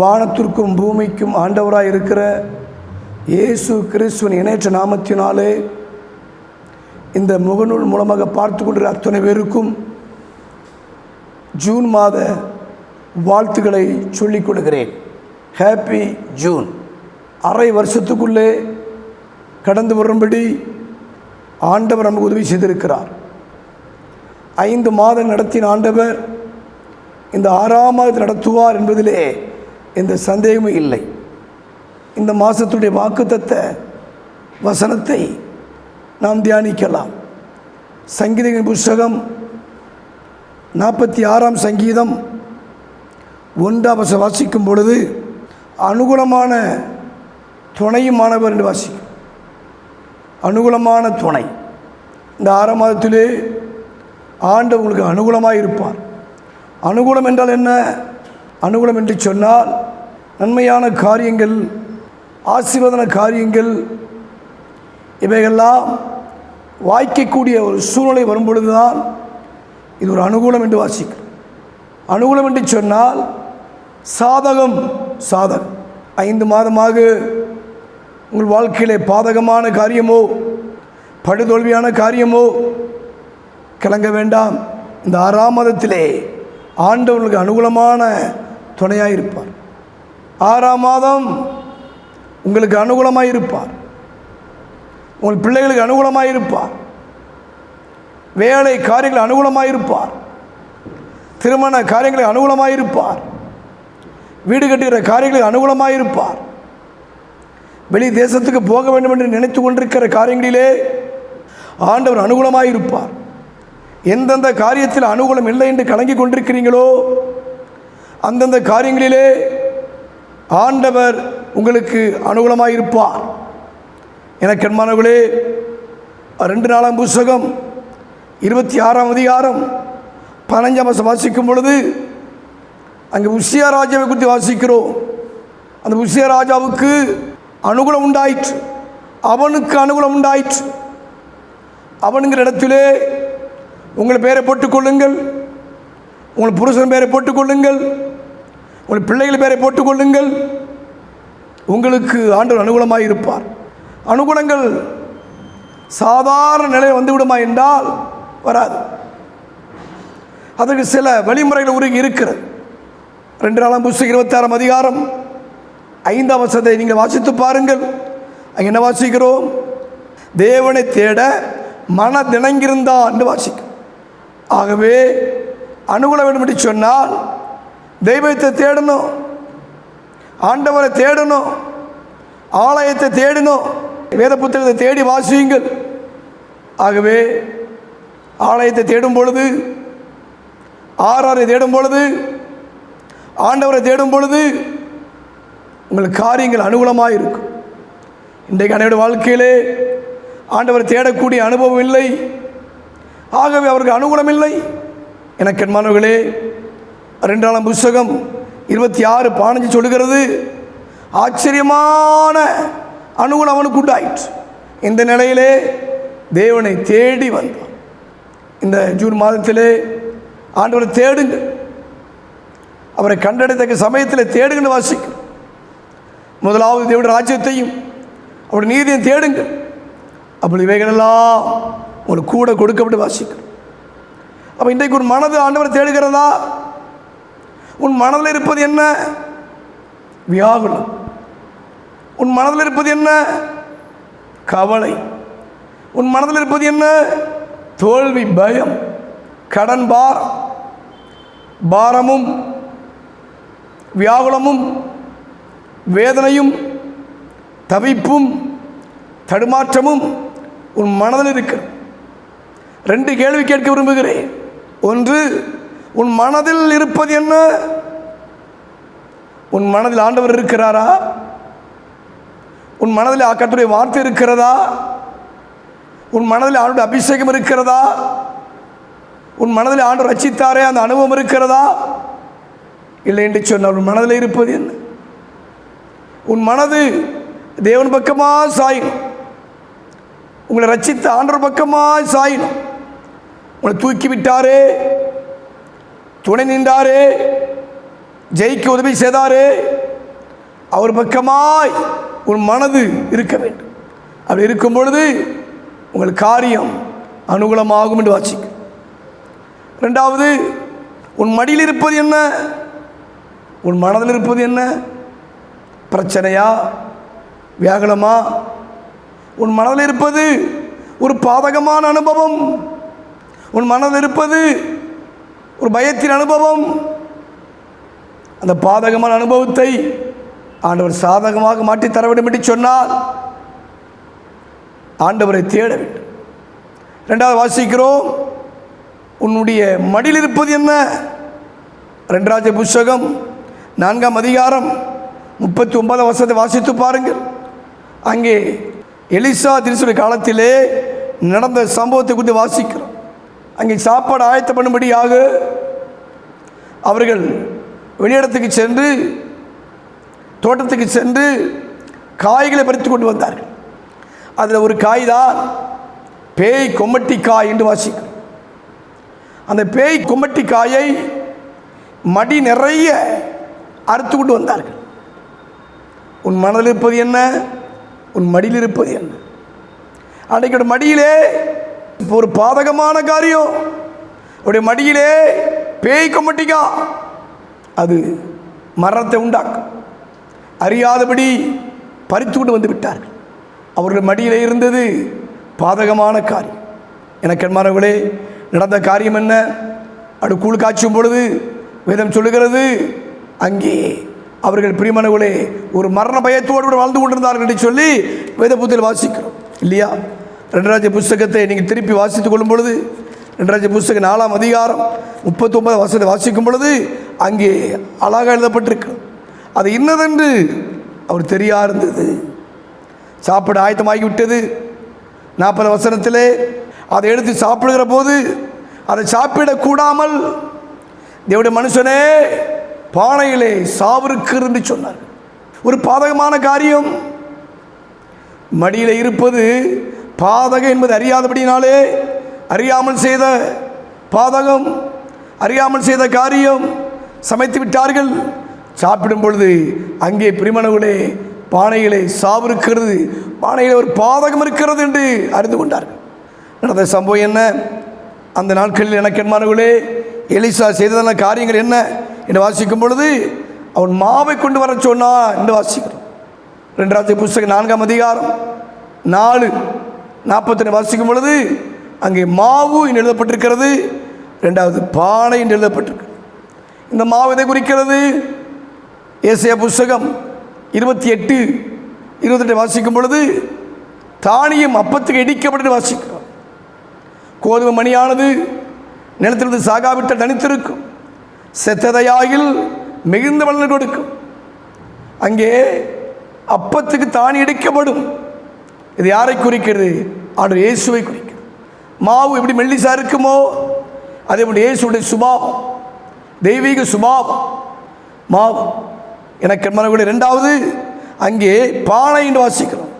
வானத்திற்கும் பூமிக்கும் ஆண்டவராக இருக்கிற இயேசு கிறிஸ்துவின் இணையற்ற நாமத்தினாலே இந்த முகநூல் மூலமாக பார்த்து கொண்டிருக்கிற அத்தனை பேருக்கும் ஜூன் மாத வாழ்த்துக்களை சொல்லிக் கொள்கிறேன். ஹாப்பி ஜூன் அரை வருஷத்துக்குள்ளே கடந்து வரும்படி ஆண்டவர் நமக்கு உதவி செய்திருக்கிறார். ஐந்து மாதம் நடத்தின ஆண்டவர் இந்த ஆறாம் மாதத்தில் நடத்துவார் என்பதிலே எந்த சந்தேகமும் இல்லை. இந்த மாதத்துடைய வாக்குத்தத்த வசனத்தை நாம் தியானிக்கலாம். சங்கீதங்களின் புஸ்தகம் நாற்பத்தி ஆறாம் சங்கீதம் ஒன்றாம் வசனம் வாசிக்கும் பொழுது அனுகூலமான துணையுமானவர் என்று வாசிக்கும். அனுகூலமான துணை. இந்த ஆறாம் மாதத்திலே ஆண்டு உங்களுக்கு அனுகூலமாக இருப்பார் அனுகூலம் என்றால் என்ன? அனுகூலம் என்று சொன்னால் நன்மையான காரியங்கள் ஆசீர்வதன காரியங்கள் இவைகள்லாம் வாய்க்கக்கூடிய ஒரு சூழ்நிலை வரும்பொழுதுதான் இது ஒரு அனுகூலம் என்று வாசிக்கும் அனுகூலம் என்று சொன்னால் சாதகம் சாதகம். ஐந்து மாதமாக உங்கள் வாழ்க்கையிலே பாதகமான காரியமோ படுதோல்வியான காரியமோ கிளங்க வேண்டாம். இந்த ஆறாம் மாதத்திலே ஆண்டவர்களுக்கு அனுகூலமான துணையாக இருப்பார் ஆறாம் மாதம் உங்களுக்கு அனுகூலமாக இருப்பார் உங்கள் பிள்ளைகளுக்கு அனுகூலமாக இருப்பார் வேலை காரியங்கள் அனுகூலமாக இருப்பார் திருமண காரியங்களுக்கு அனுகூலமாக இருப்பார் வீடு கட்டுகிற காரியங்களுக்கு அனுகூலமாக இருப்பார் வெளி தேசத்துக்கு போக வேண்டும் என்று நினைத்து கொண்டிருக்கிற காரியங்களிலே ஆண்டவர் அனுகூலமாக இருப்பார் எந்தெந்த காரியத்தில் அனுகூலம் இல்லை என்று கலங்கி கொண்டிருக்கிறீங்களோ அந்தந்த காரியங்களிலே ஆண்டவர் உங்களுக்கு அனுகூலமாக இருப்பார் எனக்கு அன்பானவர்களே ரெண்டு நாளாம் புஸ்தகம் இருபத்தி ஆறாம் அதிகாரம் பதினஞ்சாம் மாதம் வாசிக்கும் பொழுது அங்கே உஷியா ராஜாவை குறித்து வாசிக்கிறோம். அந்த உஷியா ராஜாவுக்கு அனுகூலம் உண்டாயிற்று. அவனுக்கு அனுகூலம் உண்டாயிற்று. அவனுங்கிற இடத்திலே உங்கள் பேரை போட்டுக்கொள்ளுங்கள் உங்கள் புருஷன் பேரை போட்டுக்கொள்ளுங்கள் உங்கள் பிள்ளைகள் பேரை போட்டுக்கொள்ளுங்கள். உங்களுக்கு ஆண்டவர் அனுகூலமாக இருப்பார். அனுகூலங்கள் சாதாரண நிலையில் வந்துவிடுமா என்றால் வராது. அதற்கு சில வழிமுறைகள் உருகி இருக்கிறது. ரெண்டு நாளாம் புஸ்தகம் இருபத்தாறாம் அதிகாரம் ஐந்தாம் வசத்தை நீங்கள் வாசித்து பாருங்கள். அங்கே என்ன வாசிக்கிறோம்? தேவனை தேட மன திணங்கிருந்தா என்று வாசிக்கும். ஆகவே அனுகூலம் வேண்டும் என்று சொன்னால் தெய்வத்தை தேடணும். ஆண்டவரை தேடணும். ஆலயத்தை தேடணும். வேத புத்தகத்தை தேடி வாசியுங்கள். ஆகவே ஆலயத்தை தேடும் பொழுது ஆறாரை தேடும் பொழுது ஆண்டவரை தேடும் பொழுது உங்களுக்கு காரியங்கள் அனுகூலமாக இருக்கும். இன்றைக்கு அனைவருடைய வாழ்க்கையிலே ஆண்டவரை தேடக்கூடிய அனுபவம் இல்லை. ஆகவே அவருக்கு அனுகூலம் இல்லை எனக்கு ரெண்டாம் புஸ்தகம் இருபத்தி ஆறு பதினஞ்சு சொல்லுகிறது ஆச்சரியமான அனுகூலம் அவனுக்கு உண்டாயிற்று. இந்த நிலையிலே தேவனை தேடி வந்தான். இந்த ஜூன் மாதத்திலே ஆண்டவரை தேடுங்க அவரை கண்டடைத்தக்க சமயத்தில் தேடுங்கன்னு வாசிக்கும் முதலாவது தேவடைய ராஜ்யத்தையும் அவருடைய நீதியையும் தேடுங்க அப்படி இவைகளெல்லாம் உங்களுக்கு கூட கொடுக்கப்பட்டு வாசிக்கும் அப்போ இன்றைக்கு ஒரு மனது ஆண்டவரை தேடுகிறதா? உன் மனதில் இருப்பது என்ன? வியாகுலம். உன் மனதில் இருப்பது என்ன? கவலை. உன் மனதில் இருப்பது என்ன? தோல்வி பயம் கடன் பாரம் பாரமும் வியாகுலமும் வேதனையும் தவிப்பும் தடுமாற்றமும் உன் மனதில் இருக்கு ரெண்டு கேள்வி கேட்க விரும்புகிறேன். ஒன்று உன் மனதில் இருப்பது என்ன? உன் மனதில் ஆண்டவர் இருக்கிறாரா? உன் மனதில் கட்டுரை வார்த்தை இருக்கிறதா? உன் மனதில் ஆண்டோட அபிஷேகம் இருக்கிறதா? உன் மனதில் ஆண்டு ரச்சித்தாரே அந்த அனுபவம் இருக்கிறதா? இல்லை என்று சொன்னால் உன் மனதில் இருப்பது என்ன? உன் மனது தேவன் பக்கமாக சாயணும் உங்களை ரச்சித்த ஆண்டவர் பக்கமாக சாயணும் உங்களை தூக்கி விட்டாரே. துணை நின்றாரே. ஜெயிக்க உதவி செய்தாரே. அவர் பக்கமாய் உன் மனது இருக்க வேண்டும். அப்படி இருக்கும் பொழுது உங்கள் காரியம் அனுகூலமாகும் என்று வாசிக்கும் ரெண்டாவது உன் மடியில் இருப்பது என்ன? உன் மனதில் இருப்பது என்ன? பிரச்சனையா? வியாகுலமா? உன் மனதில் இருப்பது ஒரு பாதகமான அனுபவம். உன் மனதில் இருப்பது ஒரு பயத்தின் அனுபவம். அந்த பாதகமான அனுபவத்தை ஆண்டவர் சாதகமாக மாற்றித் தர வேண்டும் என்று சொன்னால் ஆண்டவரை தேட வேண்டும். ரெண்டாவது வாசிக்கிறோம் உன்னுடைய மடியில் இருப்பது என்ன? ரெண்டராஜ புஸ்தகம் நான்காம் அதிகாரம் முப்பத்தி ஒன்பதாம் வருஷத்தை வாசித்து பாருங்கள். அங்கே எலிசா திருசுடைய காலத்திலே நடந்த சம்பவத்தை குறித்து வாசிக்கிறோம். அங்கே சாப்பாடு ஆயத்த பண்ணும்படியாக அவர்கள் வெளியிடத்துக்கு சென்று தோட்டத்துக்கு சென்று காய்களை பறித்து கொண்டு வந்தார்கள். அதில் ஒரு காய் தான் பேய் கொம்மட்டி காய் என்று வாசிக்கும். அந்த பேய் கொம்மட்டி காயை மடி நிறைய அறுத்து கொண்டு வந்தார்கள். உன் மனதில் இருப்பது என்ன? உன் மடியில் இருப்பது என்ன? அன்றைக்கு மடியிலே ஒரு பாதகமான காரியம். உடைய மடியிலே பேய் கொம்பட்டிக்கா அது மரணத்தை உண்டாக்கும். அறியாதபடி பறித்து கொண்டு வந்து விட்டார்கள். அவர்கள் மடியிலே இருந்தது பாதகமான காரியம். எனக்கு என்மானவர்களே நடந்த காரியம் என்ன? அப்படி கூழ் காய்ச்சும் பொழுது வேதம் சொல்லுகிறது அங்கே அவர்கள் பிரியமனவுகளே ஒரு மரண பயத்தோடு கூட வாழ்ந்து கொண்டிருந்தார்கள் என்று சொல்லி வேத புத்தில் வாசிக்கிறோம். இல்லையா? ரெண்டராஜ புஸ்தகத்தை நீங்கள் திருப்பி வாசித்துக் கொள்ளும் பொழுது ரெண்டராஜ புஸ்தகம் நாலாம் அதிகாரம் முப்பத்தொன்பது வசனத்தை வாசிக்கும் பொழுது அங்கே அழகாக எழுதப்பட்டிருக்கு. அது இன்னதென்று அவர் தெரியா இருந்தது சாப்பிட ஆயத்தமாகி விட்டது நாற்பது வசனத்திலே அதை எடுத்து சாப்பிடுகிற போது அதை சாப்பிடக்கூடாமல் தேவடைய மனுஷனே பானையிலே சாவிருக்கிறது என்று சொன்னார். ஒரு பாதகமான காரியம். மடியில் இருப்பது பாதகம் என்பது அறியாதபடினாலே அறியாமல் செய்த பாதகம் அறியாமல் செய்த காரியம் சமைத்து விட்டார்கள். சாப்பிடும் பொழுது அங்கே பிரிமணவுகளே பானையிலே சாவு இருக்கிறது. பானையில் ஒரு பாதகம் இருக்கிறது என்று அறிந்து கொண்டார்கள். நடந்த சம்பவம் என்ன? அந்த நாட்களில் எனக்கென்மானவர்களே எலிசா செய்ததான காரியங்கள் என்ன என்று வாசிக்கும் பொழுது அவன் மாவை கொண்டு வர சொன்னான் என்று வாசிக்கிறோம். ரெண்டாவது புஸ்தகம் நான்காம் அதிகாரம் நாலு. நாற்பத்தி வாசிக்கும் பொழுது அங்கே மாவு என்று எழுதப்பட்டிருக்கிறது. ரெண்டாவது பானை என்று எழுதப்பட்டிருக்கு. இந்த மாவு எதை குறிக்கிறது? ஏசியா புஸ்தகம் இருபத்தி எட்டு இருபத்தெட்டு வாசிக்கும் பொழுது தானியம் அப்பத்துக்கு இடிக்கப்பட்டு வாசிக்கிறோம். கோதுமை மணியானது நிலத்திலிருந்து சாகாவிட்ட தனித்திருக்கும். செத்ததையாகில் மிகுந்த வளர்ந்து கொடுக்கும். அங்கே அப்பத்துக்கு தானி இடிக்கப்படும். இது யாரை குறிக்கிறது? ஆண்டு இயேசுவை குறிக்கிறது. மாவு எப்படி மெல்லிசா இருக்குமோ அதே போல் இயேசுடைய சுபாவம் தெய்வீக சுபாவம். மாவு. எனக்கு மனவுடைய ரெண்டாவது அங்கே பானை என்று வாசிக்கிறோம்.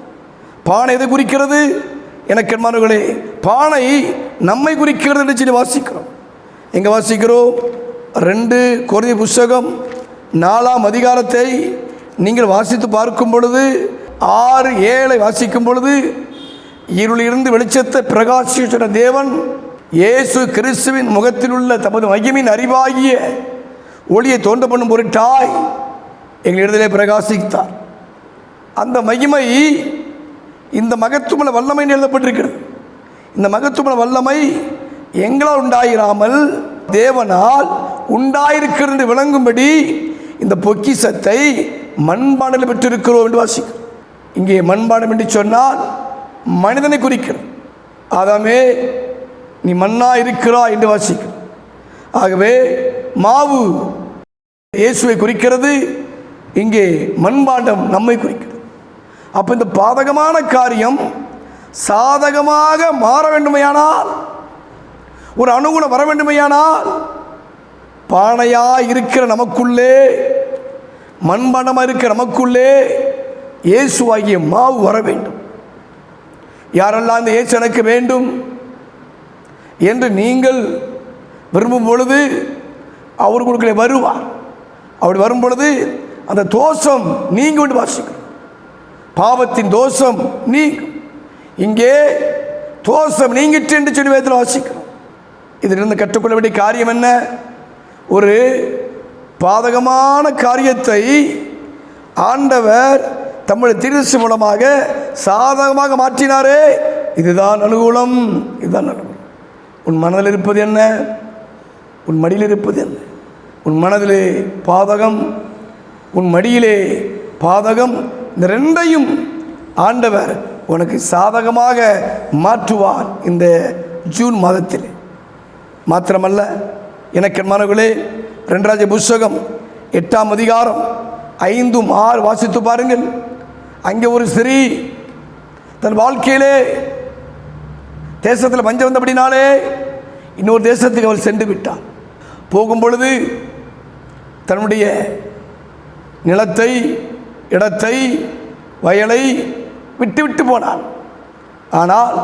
பானை எதை குறிக்கிறது? எனக்கு மனவுகளே பானை நம்மை குறிக்கிறது என்று சொல்லி வாசிக்கிறோம். எங்கே வாசிக்கிறோம்? ரெண்டு குறைந்த புஸ்தகம் நாலாம் அதிகாரத்தை நீங்கள் வாசித்து பார்க்கும் பொழுது ஆறு ஏழை வாசிக்கும் பொழுது இருளிலிருந்து வெளிச்சத்தை பிரகாசிக்க தேவன் இயேசு கிறிஸ்துவின் முகத்தில் உள்ள தமது மகிமின் அறிவாகிய ஒளியை தோன்ற பண்ணும் பொருட்டாய் எங்களிடத்திலே பிரகாசித்தார். அந்த மகிமை இந்த மகத்துவல வல்லமை எழுதப்பட்டிருக்கிறது. இந்த மகத்துவல வல்லமை எங்களால் உண்டாயிராமல் தேவனால் உண்டாயிருக்கிறது விளங்கும்படி இந்த பொக்கிசத்தை மண்பானையில் பெற்றிருக்கிறோம் என்று வாசிக்கிறோம். இங்கே மண்பாடம் என்று சொன்னால் மனிதனை குறிக்கிறது. ஆதாமே நீ மண்ணா இருக்கிறா என்று வாசிக்கிறோம் ஆகவே மாவு இயேசுவை குறிக்கிறது இங்கே மண்பாண்டம் நம்மை குறிக்கிறது. அப்போ இந்த பாதகமான காரியம் சாதகமாக மாற வேண்டுமையானால் ஒரு அணுகுணம் வர வேண்டுமையானால் பானையாக இருக்கிற நமக்குள்ளே மண்பாண்டமாக இருக்கிற நமக்குள்ளே இயேசுவாகிய மாவு வர வேண்டும். யாரெல்லாம் அந்த இயேசு எனக்கு வேண்டும் என்று நீங்கள் விரும்பும் பொழுது அவர் கொடுக்கல வருவார். அப்படி வரும் பொழுது அந்த தோஷம் நீங்கும் கொண்டு வாசிக்கிறோம். பாவத்தின் தோஷம் நீங்கும். இங்கே தோஷம் நீங்கிட்டு என்று சொல்லி வேதத்தில் வாசிக்கிறோம். இதிலிருந்து கற்றுக்கொள்ள வேண்டிய காரியம் என்ன? ஒரு பாதகமான காரியத்தை ஆண்டவர் தம்முடைய திருசு மூலமாக சாதகமாக மாற்றினாரே. இதுதான் அனுகூலம் இதுதான் அனுகூலம். உன் மனதில் இருப்பது என்ன? உன் மடியில் இருப்பது என்ன? உன் மனதிலே பாதகம் உன் மடியிலே பாதகம் இந்த ரெண்டையும் ஆண்டவர் உனக்கு சாதகமாக மாற்றுவார் இந்த ஜூன் மாதத்தில். மாத்திரமல்ல எனக்கு மனவுகளே ரெண்டராஜ புஸ்தகம் எட்டாம் அதிகாரம் ஐந்தும் ஆறு வாசித்து பாருங்கள். அங்கே ஒரு ஸ்திரீ தன் வாழ்க்கையிலே தேசத்தில் பஞ்சம் வந்தபடினாலே இன்னொரு தேசத்துக்கு அவள் சென்று விட்டாள். போகும் பொழுது தன்னுடைய நிலத்தை இடத்தை வயலை விட்டு விட்டு போனாள். ஆனால்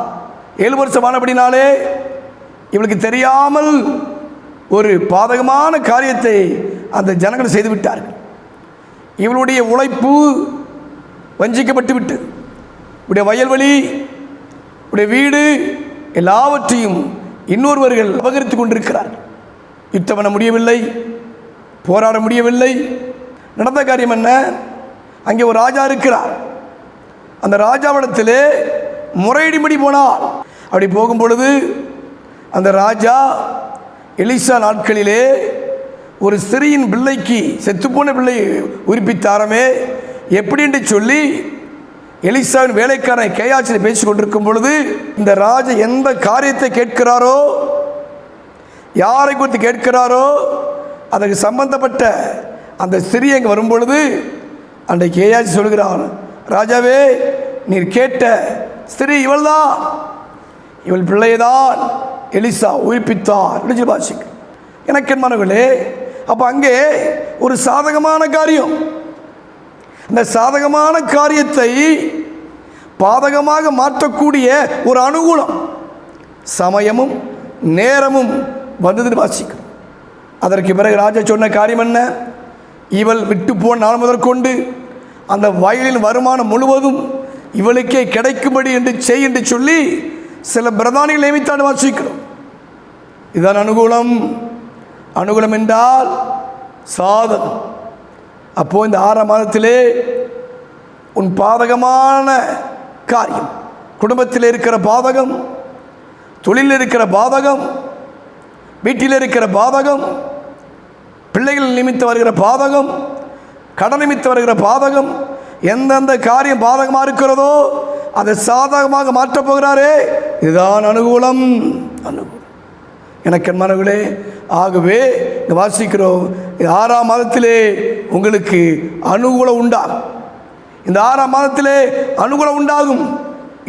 ஏழு வருஷம் ஆனபடினாலே இவளுக்கு தெரியாமல் ஒரு பாதகமான காரியத்தை அந்த ஜனங்கள் செய்து விட்டார்கள். இவளுடைய உழைப்பு வஞ்சிக்கப்பட்டு விட்டு. உடைய வயல்வெளி உடைய வீடு எல்லாவற்றையும் இன்னொருவர்கள் அபகரித்து கொண்டிருக்கிறார். யுத்தம் பண்ண முடியவில்லை போராட முடியவில்லை. நடந்த காரியம் என்ன? அங்கே ஒரு ராஜா இருக்கிறார். அந்த ராஜாவிடத்திலே முறையிடும்படி போனார். அப்படி போகும் பொழுது அந்த ராஜா எலிசா நாட்களிலே ஒரு சிறியின் பிள்ளைக்கு செத்துப்போன பிள்ளை உயிர்ப்பித்தாரமே எப்படி என்று சொல்லி எலிசாவின் வேலைக்காரன் கேயாச்சில் பேசி கொண்டிருக்கும் பொழுது இந்த ராஜா எந்த காரியத்தை கேட்கிறாரோ யாரை குறித்து கேட்கிறாரோ அதற்கு சம்பந்தப்பட்ட அந்த ஸ்திரீ அங்கே வரும்பொழுது அந்த அன்றைக்கு கேயாச்சி சொல்கிறார் ராஜாவே நீர் கேட்ட ஸ்திரீ இவள்தான். இவள் பிள்ளையதான் எலிசா உயிர்ப்பித்தார். என்று பாசிக்கு எனக்கு மனங்களே அப்போ அங்கே ஒரு சாதகமான காரியம். இந்த சாதகமான காரியத்தை பாதகமாக மாற்றக்கூடிய ஒரு அனுகூலம் சமயமும் நேரமும் வந்ததுன்னு வாசிக்கும் அதற்கு பிறகு ராஜா சொன்ன காரியம் என்ன? இவள் விட்டு போன நாள் முதற்கொண்டு அந்த வயலின் வருமானம் முழுவதும் இவளுக்கே கிடைக்கும்படி என்று செய் என்று சொல்லி சில பிரதானிகள் நியமித்தாடு வாசிக்கிறோம். இதுதான் அனுகூலம். அனுகூலம் என்றால் சாதகம். அப்போ இந்த ஆறாம் மாதத்திலே உன் பாதகமான காரியம் குடும்பத்தில் இருக்கிற பாதகம் தொழிலில் இருக்கிற பாதகம் வீட்டில் இருக்கிற பாதகம் பிள்ளைகள் நிமித்து வருகிற பாதகம் கடன் நிமித்து வருகிற பாதகம் எந்தெந்த காரியம் பாதகமாக இருக்கிறதோ அதை சாதகமாக மாற்றப் போகிறாரே இதுதான் அனுகூலம். அனுகூலம். எனக்கு மனங்களே ஆகவே வாசிக்கிறோம் ஆறாம் மாதத்திலே உங்களுக்கு அனுகூலம் உண்டா? இந்த ஆறாம் மாதத்திலே அனுகூலம் உண்டாகும்.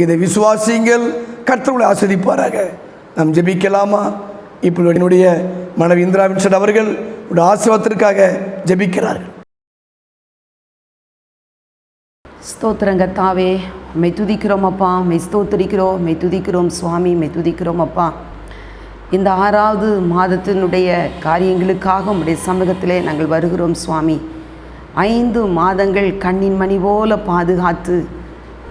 இதை விசுவாசியுங்கள் கர்த்தர்களை ஆஸ்வதிப்பாராக நாம் ஜெபிக்கலாமா? இப்போ என்னுடைய மனைவி இந்திரா வின்சன் அவர்கள் ஒரு ஆசீர்வாதத்திற்காக ஜெபிக்கிறார்கள். ஸ்தோத்திரங்க தாவே மெய் துதிக்கிறோம் அப்பா மெய் ஸ்தோத்திரிக்கிறோம் மெய் துதிக்கிறோம் சுவாமி மெய் துதிக்கிறோம் அப்பா. இந்த ஆறாவது மாதத்தினுடைய காரியங்களுக்காக உடைய சமூகத்திலே நாங்கள் வருகிறோம் சுவாமி. ஐந்து மாதங்கள் கண்ணின் மணி போல பாதுகாத்து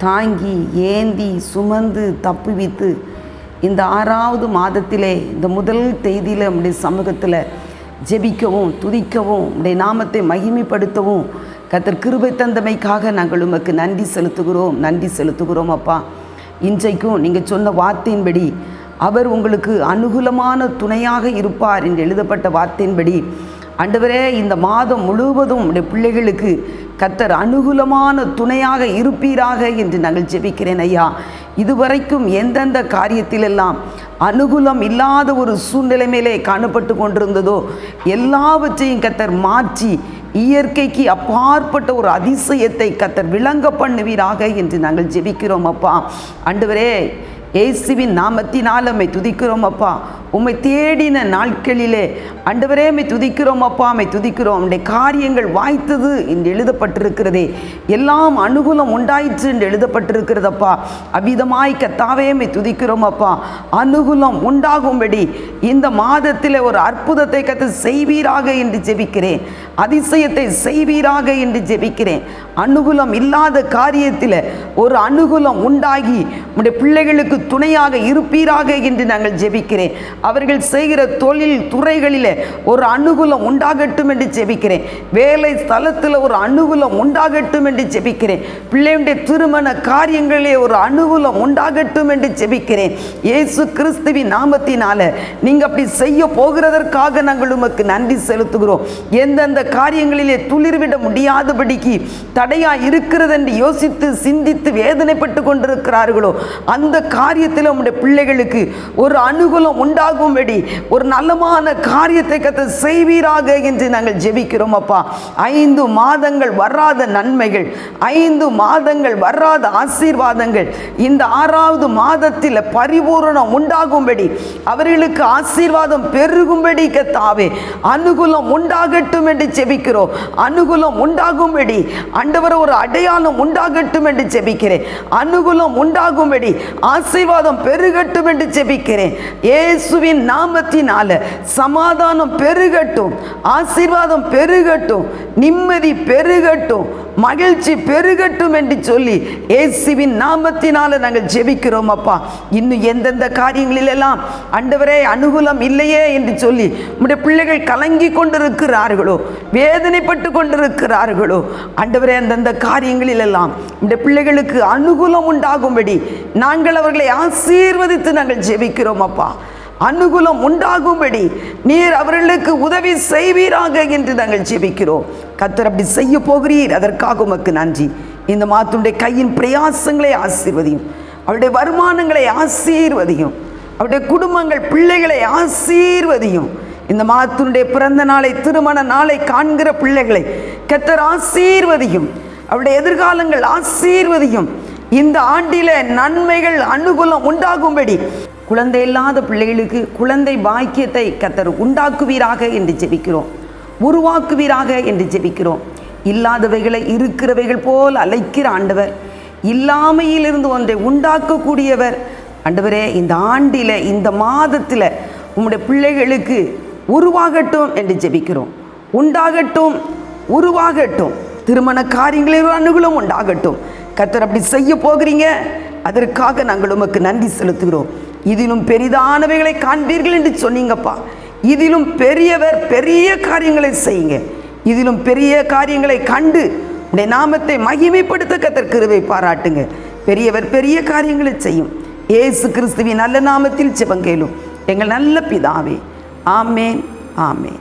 தாங்கி ஏந்தி சுமந்து தப்புவித்து இந்த ஆறாவது மாதத்திலே இந்த முதல் தேதியில் நம்முடைய சமூகத்தில் ஜெபிக்கவும் துதிக்கவும் உடைய நாமத்தை மகிமைப்படுத்தவும் கத்தர் கிருபை தந்தமைக்காக நாங்கள் உமக்கு நன்றி செலுத்துகிறோம் நன்றி செலுத்துகிறோம் அப்பா. இன்றைக்கும் நீங்கள் சொன்ன வார்த்தையின்படி அவர் உங்களுக்கு அனுகூலமான துணையாக இருப்பார் என்று எழுதப்பட்ட வார்த்தையின்படி ஆண்டவரே இந்த மாதம் முழுவதும் உடைய பிள்ளைகளுக்கு கத்தர் அனுகூலமான துணையாக இருப்பீராக என்று நாங்கள் ஜெபிக்கிறேன் ஐயா. இதுவரைக்கும் எந்தெந்த காரியத்திலெல்லாம் அனுகூலம் இல்லாத ஒரு சூழ்நிலை மேலே காணப்பட்டு கொண்டிருந்ததோ எல்லாவற்றையும் கத்தர் மாற்றி இயற்கைக்கு அப்பாற்பட்ட ஒரு அதிசயத்தை கத்தர் விளங்க பண்ணுவீராக என்று நாங்கள் ஜெபிக்கிறோம் அப்பா. ஆண்டவரே இயேசுவின் நாமத்தினால் அம்மை துதிக்கிறோம் அப்பா. உம்மை தேடின நாட்களிலே அண்டவரே அம்மை துதிக்கிறோம் அப்பா. அம்மை துதிக்கிறோம். உம்முடைய காரியங்கள் வாய்த்தது என்று எழுதப்பட்டிருக்கிறதே. எல்லாம் அனுகூலம் உண்டாயிற்று என்று எழுதப்பட்டிருக்கிறதப்பா அவ்விதமாய் கத்தாவே அம்மை துதிக்கிறோம் அப்பா. அனுகூலம் உண்டாகும்படி இந்த மாதத்தில் ஒரு அற்புதத்தை கத்து செய்வீராக என்று ஜெபிக்கிறேன். அதிசயத்தை செய்வீராக என்று ஜெபிக்கிறேன். அனுகூலம் இல்லாத காரியத்தில் ஒரு அனுகூலம் உண்டாகி உடைய பிள்ளைகளுக்கு துணையாக இருப்பீராக என்று நாங்கள் ஜெபிக்கிறேன். அவர்கள் செய்கிற தொழில் துறைகளில் ஒரு அனுகூலம் உண்டாகட்டும் என்று ஜெபிக்கிறேன். வேலை ஸ்தலத்தில் ஒரு அனுகூலம் உண்டாகட்டும் என்று ஜெபிக்கிறேன். பிள்ளையுடைய திருமண காரியங்களிலே ஒரு அனுகூலம் உண்டாகட்டும் என்று ஜெபிக்கிறேன். இயேசு கிறிஸ்துவின் நாமத்தினால நீங்கள் அப்படி செய்ய போகிறதற்காக நாங்கள் உமக்கு நன்றி செலுத்துகிறோம். எந்தெந்த காரியங்களிலே துளிர்விட முடியாதபடிக்கு தடையா இருக்கிறது என்று யோசித்து சிந்தித்து வேதனைப்பட்டு கொண்டிருக்கிறார்களோ அந்த காரியத்தில் உங்களுடைய பிள்ளைகளுக்கு ஒரு அனுகூலம் உண்டாகும்படி ஒரு நல்லமான காரியத்தை கத்த செய்வீராக என்று நாங்கள் ஜெபிக்கிறோம் அப்பா. ஐந்து மாதங்கள் வராத நன்மைகள் ஐந்து மாதங்கள் வராத ஆசீர்வாதங்கள் இந்த ஆறாவது மாதத்தில் பரிபூரணம் உண்டாகும்படி அவர்களுக்கு ஆசீர்வாதம் பெருகும்படி கத்தாவே அனுகூலம் உண்டாகட்டும் என்று ஜெபிக்கிறோம். அனுகூலம் உண்டாகும்படி. ஆண்டவர் ஒரு அடையாளம் உண்டாகட்டும் என்று ஜெபிக்கிறேன். அனுகூலம் உண்டாகும்படி ஆசீர்வாதம் பெருகட்டும் என்று ஜெபிக்கிறேன். இயேசுவின் நாமத்தினால சமாதானம் பெருகட்டும். ஆசீர்வாதம் பெருகட்டும். நிம்மதி பெருகட்டும். மகிழ்ச்சி பெருகட்டும் என்று சொல்லி ஏசுவின் நாமத்தினால நாங்கள் ஜெபிக்கிறோம் அப்பா. இன்னும் எந்தெந்த காரியங்களிலெல்லாம் அண்டவரே அனுகூலம் இல்லையே என்று சொல்லி உம்முடைய பிள்ளைகள் கலங்கி கொண்டிருக்கிறார்களோ வேதனைப்பட்டு கொண்டிருக்கிறார்களோ அண்டவரே அந்தந்த காரியங்களிலெல்லாம் உம்முடைய பிள்ளைகளுக்கு அனுகூலம் உண்டாகும்படி நாங்கள் அவர்களை ஆசீர்வதித்து நாங்கள் ஜெபிக்கிறோம் அப்பா. அனுகூலம் உண்டாகும்படி நீர் அவர்களுக்கு உதவி செய்வீராக என்று நாங்கள் ஜெபிக்கிறோம். கத்தர் அப்படி செய்ய போகிறீர். அதற்காக உமக்கு நன்றி. இந்த மாத்துடைய கையின் பிரயாசங்களை ஆசீர்வதியும். அவருடைய வருமானங்களை ஆசீர்வதியும். அவருடைய குடும்பங்கள் பிள்ளைகளை ஆசீர்வதியும். இந்த மாத்துடைய பிறந்த நாளை திருமண நாளை காண்கிற பிள்ளைகளை கத்தர் ஆசீர்வதியும். அவருடைய எதிர்காலங்கள் ஆசீர்வதியும். இந்த ஆண்டில நன்மைகள் அனுகூலம் உண்டாகும்படி குழந்தை இல்லாத பிள்ளைகளுக்கு குழந்தை பாக்கியத்தை கத்தர் உண்டாக்குவீராக என்று ஜெபிக்கிறோம். உருவாக்குவீராக என்று ஜெபிக்கிறோம். இல்லாதவைகளை இருக்கிறவைகள் போல் அழைக்கிற ஆண்டவர் இல்லாமையிலிருந்து ஒன்றை உண்டாக்கக்கூடியவர். ஆண்டவரே இந்த ஆண்டில இந்த மாதத்தில் உம்முடைய பிள்ளைகளுக்கு உருவாகட்டும் என்று ஜெபிக்கிறோம். உண்டாகட்டும் உருவாகட்டும். திருமண காரியங்களில் அனுகூலம் உண்டாகட்டும். கத்தர் அப்படி செய்ய போகிறீங்க. அதற்காக நாங்கள் உமக்கு நன்றி செலுத்துகிறோம். இதிலும் பெரிதானவைகளை காண்பீர்கள் என்று சொன்னீங்கப்பா. இதிலும் பெரியவர் பெரிய காரியங்களை செய்யுங்க. இதிலும் பெரிய காரியங்களை கண்டு உடைய நாமத்தை மகிமைப்படுத்த கத்தர் பாராட்டுங்க. பெரியவர் பெரிய காரியங்களை செய்யும். ஏசு கிறிஸ்துவின் நல்ல நாமத்தில் செபங்கேலும். எங்கள் நல்ல பிதாவே. ஆமேன் ஆமேன்.